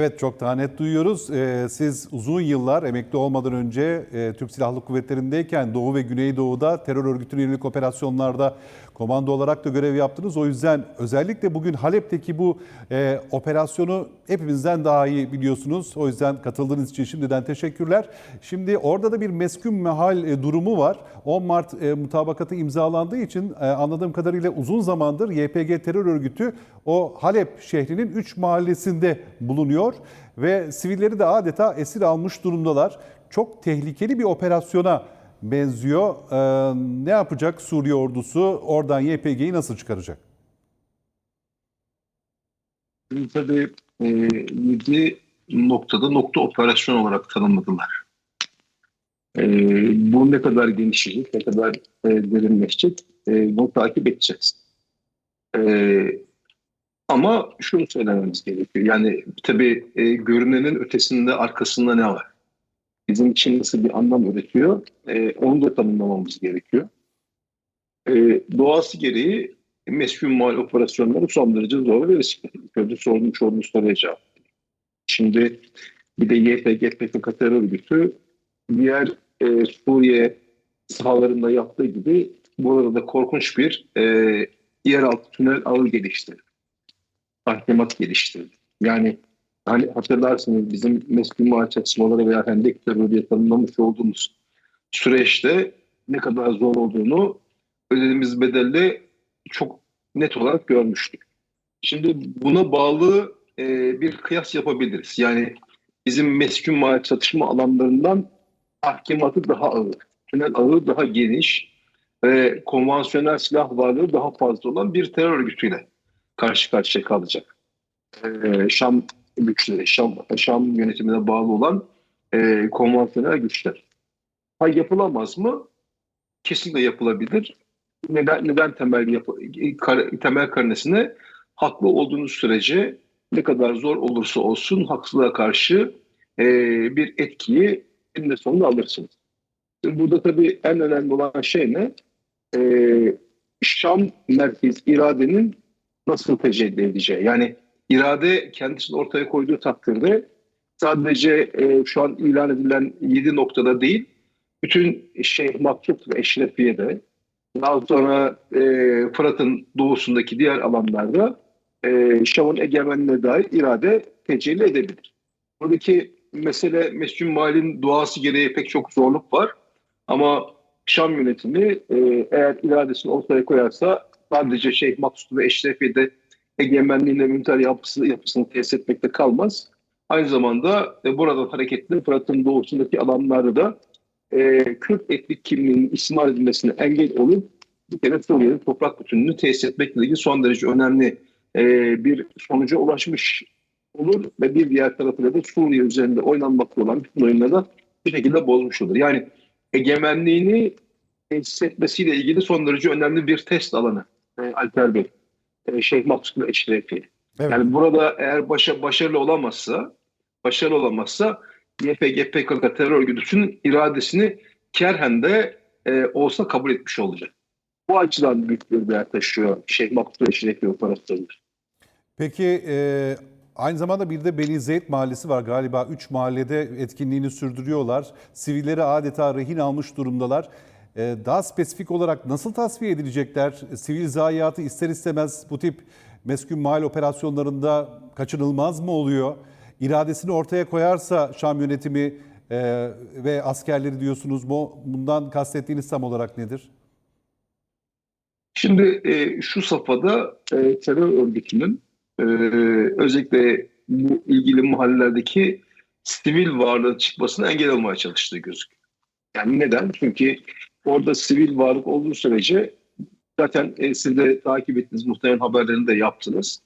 Evet çok daha net duyuyoruz. Ee, siz uzun yıllar emekli olmadan önce e, Türk Silahlı Kuvvetleri'ndeyken Doğu ve Güneydoğu'da terör örgütüne yönelik operasyonlarda komando olarak da görev yaptınız. O yüzden özellikle bugün Halep'teki bu e, operasyonu hepimizden daha iyi biliyorsunuz. O yüzden katıldığınız için şimdiden teşekkürler. Şimdi orada da bir meskun mehal e, durumu var. 10 Mart e, mutabakatı imzalandığı için e, anladığım kadarıyla uzun zamandır YPG terör örgütü o Halep şehrinin 3 mahallesinde bulunuyor ve sivilleri de adeta esir almış durumdalar. Çok tehlikeli bir operasyona benziyor. Ee, ne yapacak Suriye ordusu? Oradan YPG'yi nasıl çıkaracak? Tabii e, 7 noktada nokta operasyon olarak tanımladılar. E, bu ne kadar genişleyecek, ne kadar e, derinleşecek e, bunu takip edeceğiz. E, ama şunu söylememiz gerekiyor. Yani tabii e, görünenin ötesinde arkasında ne var? Bizim için nasıl bir anlam üretiyor? E, onu da tanımlamamız gerekiyor. E, doğası gereği meskun mal operasyonları son derece zor ve riskli. Önce sormuş olduğunuz soruya cevap. Şimdi bir de YPG PKK terör örgütü diğer e, Suriye sahalarında yaptığı gibi burada da korkunç bir e, yeraltı tünel ağı geliştirdi. Tahkimat geliştirdi. Yani hani hatırlarsınız bizim meskun mal çatışmaları veya hendek terörü diye tanımlamış olduğumuz süreçte ne kadar zor olduğunu ödediğimiz bedelle çok net olarak görmüştük. Şimdi buna bağlı e, bir kıyas yapabiliriz. Yani bizim meskun mal çatışma alanlarından tahkimatı daha ağır, tünel ağı daha geniş ve konvansiyonel silah varlığı daha fazla olan bir terör örgütüyle karşı karşıya kalacak. E, Şam güçleri, Şam, Şam yönetimine bağlı olan e, konvansiyonel güçler. Ha yapılamaz mı? Kesinlikle yapılabilir neden neden temel yapı, kar, temel karnesine haklı olduğunuz sürece ne kadar zor olursa olsun haksızlığa karşı e, bir etkiyi eninde sonunda alırsınız. Burada tabii en önemli olan şey ne? E, Şam merkez iradenin nasıl tecelli edeceği. Yani irade kendisini ortaya koyduğu takdirde sadece e, şu an ilan edilen 7 noktada değil, bütün Şeyh Maksut ve Eşrefiye'de daha sonra e, Fırat'ın doğusundaki diğer alanlarda e, Şam'ın egemenliğine dair irade tecelli edebilir. Buradaki mesele Mescid Mal'in doğası gereği pek çok zorluk var. Ama Şam yönetimi e, eğer iradesini ortaya koyarsa sadece Şeyh Maksud ve Eşrefiye'de egemenliğine münter yapısı, yapısını tesis etmekte kalmaz. Aynı zamanda e, buradan hareketle Fırat'ın doğusundaki alanlarda da e, Kürt etnik kimliğinin istismar edilmesine engel olup bir kere Suriye'nin toprak bütünlüğünü tesis etmekle ilgili son derece önemli e, bir sonuca ulaşmış olur ve bir diğer tarafıyla da Suriye üzerinde oynanmakta olan bütün oyunları bir şekilde bozmuş olur. Yani egemenliğini tesis etmesiyle ilgili son derece önemli bir test alanı e, Alper Bey. E, Şeyh Maksud ve Eşrefi. Evet. Yani burada eğer başa, başarılı olamazsa başarılı olamazsa YPG PKK terör örgütünün iradesini kerhen de e, olsa kabul etmiş olacak. Bu açıdan büyük bir değer taşıyor Şeyh Maksud Eşrefi operasyonu. Peki e, aynı zamanda bir de Beni Zeyd Mahallesi var galiba. 3 mahallede etkinliğini sürdürüyorlar. Sivilleri adeta rehin almış durumdalar. E, daha spesifik olarak nasıl tasfiye edilecekler? Sivil zayiatı ister istemez bu tip meskun mahal operasyonlarında kaçınılmaz mı oluyor? İradesini ortaya koyarsa Şam yönetimi e, ve askerleri diyorsunuz mu? Bundan kastettiğiniz tam olarak nedir? Şimdi e, şu safhada e, terör örgütünün özellikle bu ilgili mahallelerdeki sivil varlığın çıkmasına engel olmaya çalıştığı gözüküyor. Yani neden? Çünkü orada sivil varlık olduğu sürece zaten e, siz de takip ettiniz muhtemelen haberlerini de yaptınız.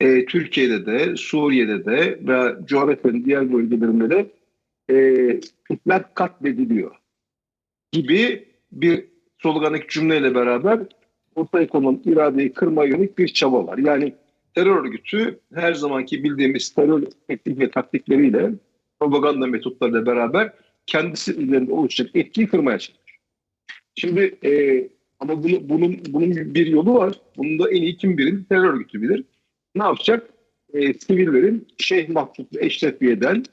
E, Türkiye'de de, Suriye'de de ve coğrafyanın diğer bölgelerinde de e, Türkler katlediliyor gibi bir sloganik cümleyle beraber ortaya konulan iradeyi kırmaya yönelik bir çaba var. Yani terör örgütü her zamanki bildiğimiz terör teknik ve taktikleriyle propaganda metotlarıyla beraber kendisi üzerinde oluşacak etkiyi kırmaya çalışıyor. Şimdi e, ama bunu, bunun, bunun bir yolu var. Bunu da en iyi kim bilir? Terör örgütü bilir. Ne yapacak? e, sivillerin Şeyh Mahmut ve Eşrefiye'den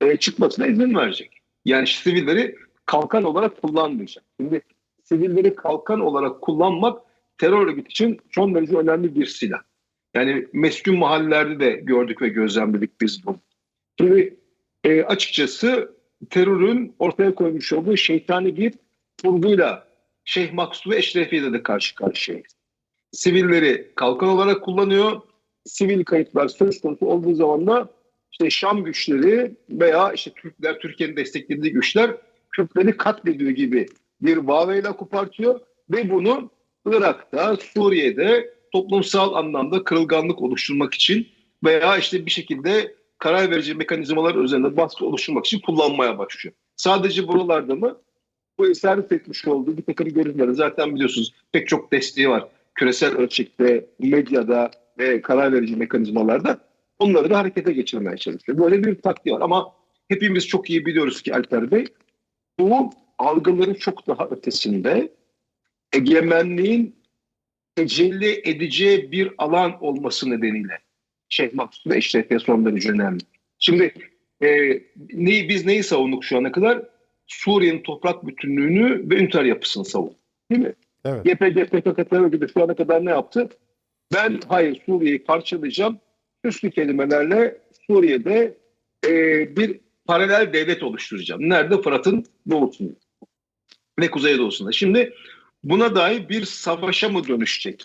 e, çıkmasına izin verecek. Yani sivilleri kalkan olarak kullanmayacak. Şimdi sivilleri kalkan olarak kullanmak terör örgütü için son derece önemli bir silah. Yani meskun mahallelerde de gördük ve gözlemledik biz bunu. Şimdi e, açıkçası terörün ortaya koymuş olduğu şeytani bir kurguyla Şeyh Maksud ve Eşrefiye'de de karşı karşıyayız. Sivilleri kalkan olarak kullanıyor. Sivil kayıplar söz konusu olduğu zaman da işte Şam güçleri veya işte Türkler, Türkiye'nin desteklediği güçler Kürtleri katlediyor gibi bir vaveyle kopartıyor ve bunu Irak'ta, Suriye'de toplumsal anlamda kırılganlık oluşturmak için veya işte bir şekilde karar verici mekanizmalar üzerinde baskı oluşturmak için kullanmaya başlıyor. Sadece buralarda mı? Bu isabet etmiş olduğu bir takım görüntüleri zaten biliyorsunuz pek çok desteği var. Küresel ölçekte, medyada ve karar verici mekanizmalarda onları da harekete geçirmeye çalışıyor. Böyle bir taktiği var ama hepimiz çok iyi biliyoruz ki Alper Bey bu algıların çok daha ötesinde egemenliğin tecelli edeceği bir alan olması nedeniyle Şeyh Maksud ve Eşrefiye son derece önemli. Şimdi e, neyi, biz neyi savunduk şu ana kadar? Suriye'nin toprak bütünlüğünü ve üniter yapısını savunduk. Değil mi? Evet. YPG PKK terör örgütü şu ana kadar ne yaptı? Ben hayır Suriye'yi parçalayacağım. Üstü kelimelerle Suriye'de e, bir paralel devlet oluşturacağım. Nerede? Fırat'ın doğusunda ve kuzeydoğusunda. Şimdi buna dair bir savaşa mı dönüşecek?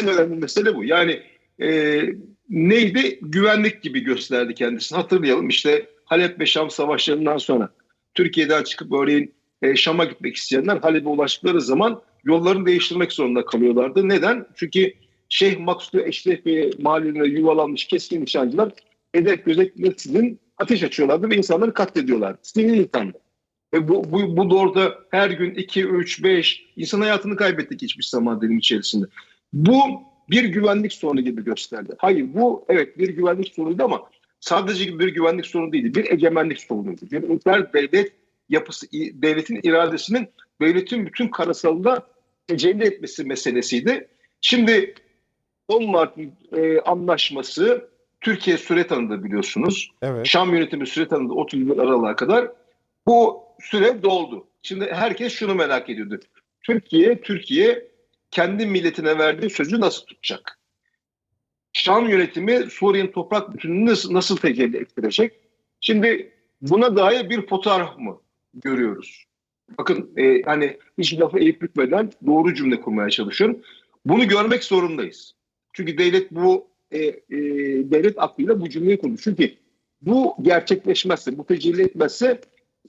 En önemli mesele bu. Yani e, neydi? Güvenlik gibi gösterdi kendisini. Hatırlayalım işte Halep ve Şam savaşlarından sonra Türkiye'den çıkıp örneğin e, Şam'a gitmek isteyenler Halep'e ulaştıkları zaman yollarını değiştirmek zorunda kalıyorlardı. Neden? Çünkü Şeyh Maksud Eşrefi mahallelerine yuvalanmış keskin nişancılar hedef gözetmeksizin ateş açıyorlardı ve insanları katlediyorlardı. Sivil insanlar. Ve bu, bu, bu doğruda her gün 2, 3, 5 insan hayatını kaybettik hiçbir zaman dilim içerisinde. Bu bir güvenlik sorunu gibi gösterdi. Hayır bu evet bir güvenlik sorunuydu ama sadece bir güvenlik sorunu değildi. Bir egemenlik sorunuydu. Bir ülker devlet yapısı, devletin iradesinin devletin bütün karasalında tecelli etmesi meselesiydi. Şimdi 10 Mart e, anlaşması Türkiye süre tanıdı biliyorsunuz. Evet. Şam yönetimi süre tanıdı 31 Aralık'a kadar. Bu süre doldu. Şimdi herkes şunu merak ediyordu. Türkiye, Türkiye kendi milletine verdiği sözü nasıl tutacak? Şam yönetimi Suriye'nin toprak bütünlüğünü nasıl, nasıl tecelli ettirecek? Şimdi buna dair bir fotoğraf mı görüyoruz? Bakın e, hani hiç lafı eğip bükmeden doğru cümle kurmaya çalışıyorum. Bunu görmek zorundayız. Çünkü devlet bu e, e, devlet aklıyla bu cümleyi kurdu. Çünkü bu gerçekleşmezse, bu tecelli etmezse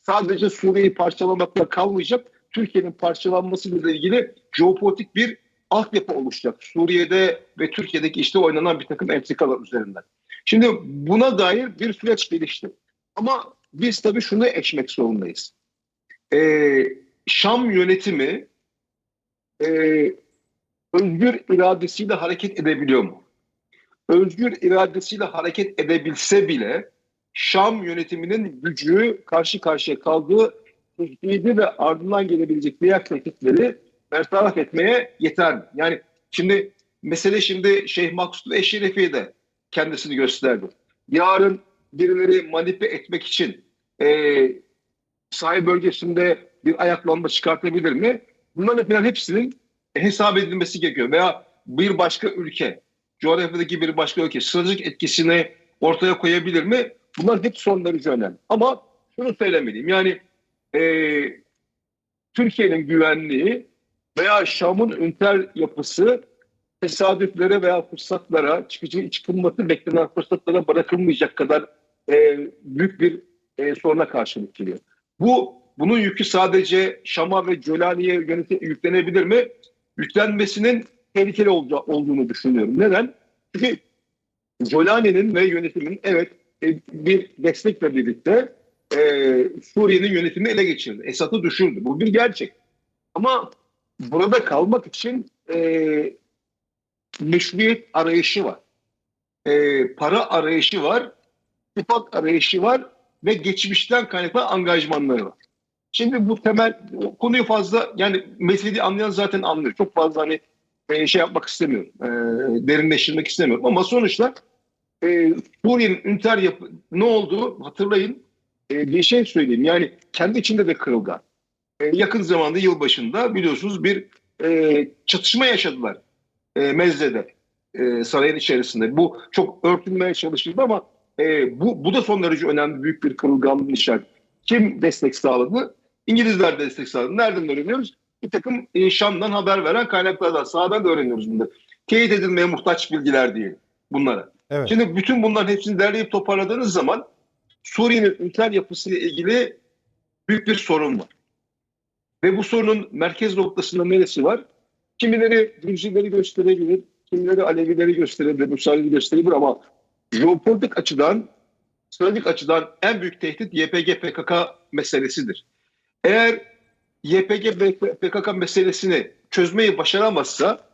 sadece Suriye'yi parçalamakla kalmayacak. Türkiye'nin parçalanmasıyla ilgili jeopolitik bir altyapı oluşacak. Suriye'de ve Türkiye'deki işte oynanan bir takım entrikalar üzerinden. Şimdi buna dair bir süreç gelişti. Ama biz tabii şunu eşmek zorundayız. Ee, Şam yönetimi e, özgür iradesiyle hareket edebiliyor mu? Özgür iradesiyle hareket edebilse bile Şam yönetiminin gücü karşı karşıya kaldığı tehdidi ve ardından gelebilecek diğer tehditleri bertaraf etmeye yeter mi? Yani şimdi mesele şimdi Şeyh Maksud ve Eşrefiye de kendisini gösterdi. Yarın birileri manipe etmek için e, sahil bölgesinde bir ayaklanma çıkartabilir mi? Bunların falan hepsinin hesap edilmesi gerekiyor. Veya bir başka ülke, coğrafyadaki bir başka ülke stratejik etkisini ortaya koyabilir mi? Bunlar hep son derece önemli. Ama şunu söylemeliyim. Yani e, Türkiye'nin güvenliği veya Şam'ın üniter yapısı tesadüflere veya fırsatlara, çıkıcı çıkılması beklenen fırsatlara bırakılmayacak kadar e, büyük bir e, soruna karşılık geliyor. Bu bunun yükü sadece Şam'a ve Cölani'ye yüklenebilir mi? Yüklenmesinin tehlikeli olacağı, olduğunu düşünüyorum. Neden? Çünkü Jolani'nin ve yönetimin evet e, bir destekle birlikte e, Suriye'nin yönetimini ele geçirdi. Esad'ı düşürdü. Bu bir gerçek. Ama burada kalmak için e, meşruiyet arayışı var. E, para arayışı var. İttifak arayışı var ve geçmişten kaynaklanan angajmanları var. Şimdi bu temel konuyu fazla yani meseleyi anlayan zaten anlıyor. Çok fazla hani e, şey yapmak istemiyorum. E, derinleştirmek istemiyorum ama sonuçta e, Suriye'nin üniter yapı ne oldu hatırlayın. E, bir şey söyleyeyim yani kendi içinde de kırılgan. E, yakın zamanda yılbaşında biliyorsunuz bir e, çatışma yaşadılar e, Mezze'de e, sarayın içerisinde. Bu çok örtülmeye çalışıldı ama e, bu, bu da son derece önemli büyük bir kırılganlık işaret. Kim destek sağladı? İngilizler destek sağladı. Nereden öğreniyoruz? Bir takım e, Şam'dan haber veren kaynaklardan, sahadan da öğreniyoruz bunları. Teyit edilmeye muhtaç bilgiler değil bunlara. Evet. Şimdi bütün bunların hepsini derleyip toparladığınız zaman Suriye'nin üniter yapısıyla ilgili büyük bir sorun var. Ve bu sorunun merkez noktasında neresi var? Kimileri Gürcüleri gösterebilir, kimileri Alevileri gösterebilir, Müsaadeli gösterebilir ama jeopolitik açıdan, stratejik açıdan en büyük tehdit YPG-PKK meselesidir. Eğer YPG-PKK meselesini çözmeyi başaramazsa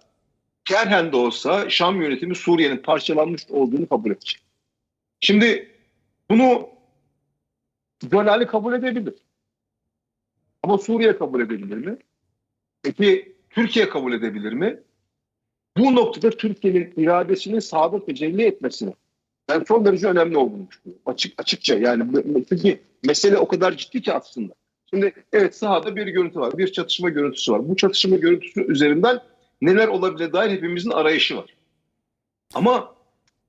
kerhen de olsa Şam yönetimi Suriye'nin parçalanmış olduğunu kabul edecek. Şimdi bunu Gölali kabul edebilir. Ama Suriye kabul edebilir mi? Peki Türkiye kabul edebilir mi? Bu noktada Türkiye'nin iradesinin sahada tecelli etmesine ben son derece önemli olduğunu düşünüyorum. Açık, açıkça yani çünkü mesele o kadar ciddi ki aslında. Şimdi evet sahada bir görüntü var, bir çatışma görüntüsü var. Bu çatışma görüntüsü üzerinden neler olabilir dair hepimizin arayışı var. Ama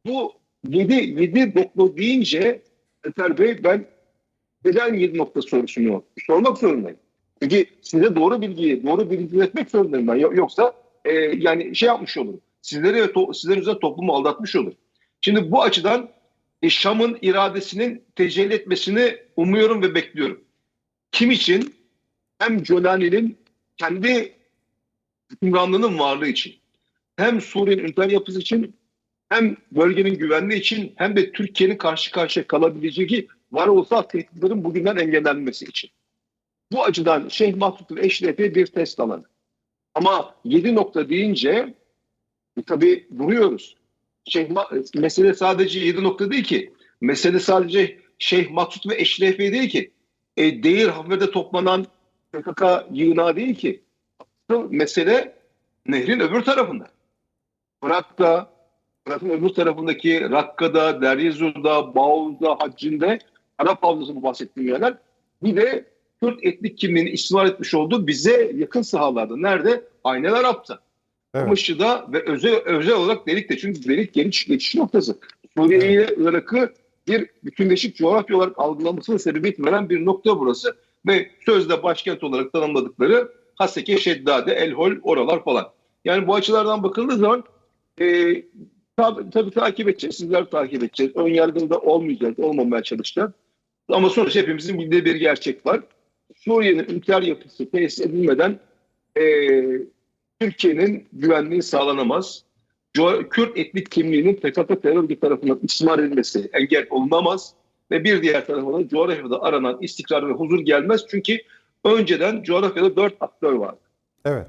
bu 7, 7 nokta deyince Eter Bey ben neden 7 nokta sorusunu sormak zorundayım. Çünkü size doğru bilgiyi, doğru bilgi üretmek zorundayım ben. Yoksa e, yani şey yapmış olurum. Sizleri ve to, sizlerin üzerine toplumu aldatmış olur. Şimdi bu açıdan e, Şam'ın iradesinin tecelli etmesini umuyorum ve bekliyorum. Kim için? Hem Jolani'nin kendi hükümranlığının varlığı için, hem Suriye'nin üniter yapısı için, hem bölgenin güvenliği için, hem de Türkiye'nin karşı karşıya kalabileceği var olsa tehditlerin bugünden engellenmesi için. Bu açıdan Şeyh Mahmut'un Eşref'i bir test alanı. Ama 7 nokta deyince e, tabii duruyoruz. Şeyh Ma- mesele sadece 7 nokta değil ki. Mesele sadece Şeyh Maksut ve Eşrefi değil ki. E, Değir Hafif'te toplanan PKK yığınağı değil ki. Asıl mesele nehrin öbür tarafında. Irak'ta, Irak'ın öbür tarafındaki Rakka'da, Deryezur'da, Bağuz'da, Haccın'da Arap Havzası'nı bahsettiğim yerler. Bir de Kürt etnik kimliğini istismar etmiş olduğu bize yakın sahalarda. Nerede? Aynel Arap'ta. Evet. Mışı'da ve özel, özel olarak Delik'te. Çünkü Delik geçiş, geçiş noktası. Suriye ile Irak'ı bir bütünleşik coğrafya olarak algılamasına sebebiyet veren bir nokta burası. Ve sözde başkent olarak tanımladıkları Haseke, Şeddade, Elhol, oralar falan. Yani bu açılardan bakıldığı zaman e, tabii, tabii takip edeceğiz. Sizler takip edeceğiz. Ön yargılı da olmayacağız, olmamaya çalışacağız. Ama sonuçta hepimizin bildiği bir gerçek var. Suriye'nin ülker yapısı tesis edilmeden e, Türkiye'nin güvenliği sağlanamaz. Kürt etnik kimliğinin PKK terör örgütü tarafından istismar edilmesi engel olunamaz. Ve bir diğer tarafından da coğrafyada aranan istikrar ve huzur gelmez. Çünkü önceden coğrafyada dört aktör var. Evet.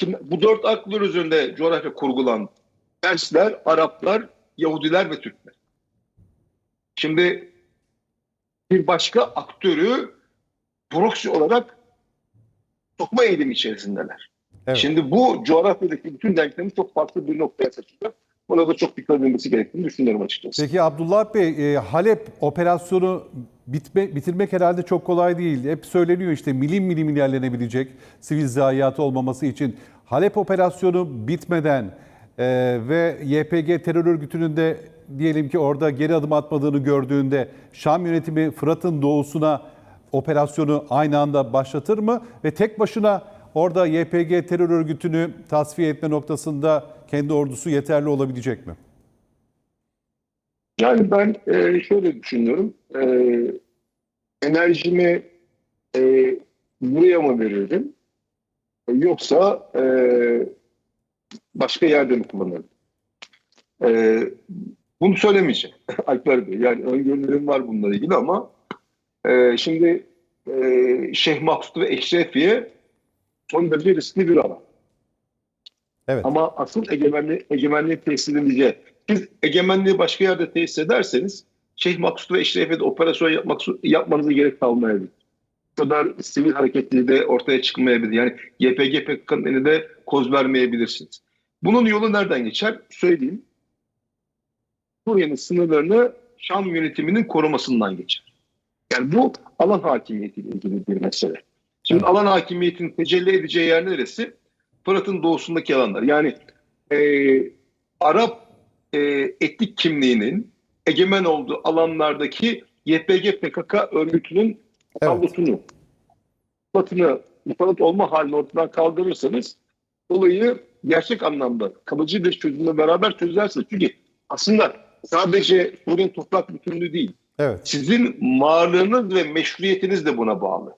Şimdi bu dört aktör üzerinde coğrafya kurgulan Persler, Araplar, Yahudiler ve Türkler. Şimdi bir başka aktörü proxy olarak sokma eğilimi içerisindeler. Evet. Şimdi bu coğrafyadaki bütün denklemi çok farklı bir noktaya taşıyor. Buna da çok dikkat edilmesi gerektiğini düşünüyorum açıkçası. Peki Abdullah Bey, e, Halep operasyonu bitme, bitirmek herhalde çok kolay değil. Hep söyleniyor işte milim milim ilerlenebilecek sivil zayiatı olmaması için. Halep operasyonu bitmeden e, ve YPG terör örgütünün de diyelim ki orada geri adım atmadığını gördüğünde Şam yönetimi Fırat'ın doğusuna operasyonu aynı anda başlatır mı? Ve tek başına orada YPG terör örgütünü tasfiye etme noktasında kendi ordusu yeterli olabilecek mi? Yani ben e, şöyle düşünüyorum. E, enerjimi e, buraya mı veririm? Yoksa başka yerde mi kullanırım? E, bunu söylemeyeceğim Alper Bey. Yani öngörülerim var bununla ilgili ama e, şimdi e, Şeyh Maksut ve Eşrefiye son derece riskli bir alan. Evet. Ama asıl egemenliği, egemenliği tesis edilince siz egemenliği başka yerde tesis ederseniz Şeyh Maksut ve Eşrefiye'de operasyon yapmak, yapmanıza gerek kalmayabilir. Bu kadar sivil hareketliliği de ortaya çıkmayabilir. Yani YPG PKK'nın elinde koz vermeyebilirsiniz. Bunun yolu nereden geçer? Söyleyeyim. Suriye'nin sınırlarını Şam yönetiminin korumasından geçer. Yani bu alan hakimiyetiyle ilgili bir mesele. Şimdi alan hakimiyetinin tecelli edeceği yer neresi? Fırat'ın doğusundaki alanlar. Yani e, Arap e, etnik kimliğinin egemen olduğu alanlardaki YPG PKK örgütünün tabutunu, batını musallat olma halini ortadan kaldırırsanız olayı gerçek anlamda kalıcı bir çözümle beraber çözersiniz. Çünkü aslında sadece Suriye'nin toprak bütünlüğü değil, Evet. sizin varlığınız ve meşruiyetiniz de buna bağlı.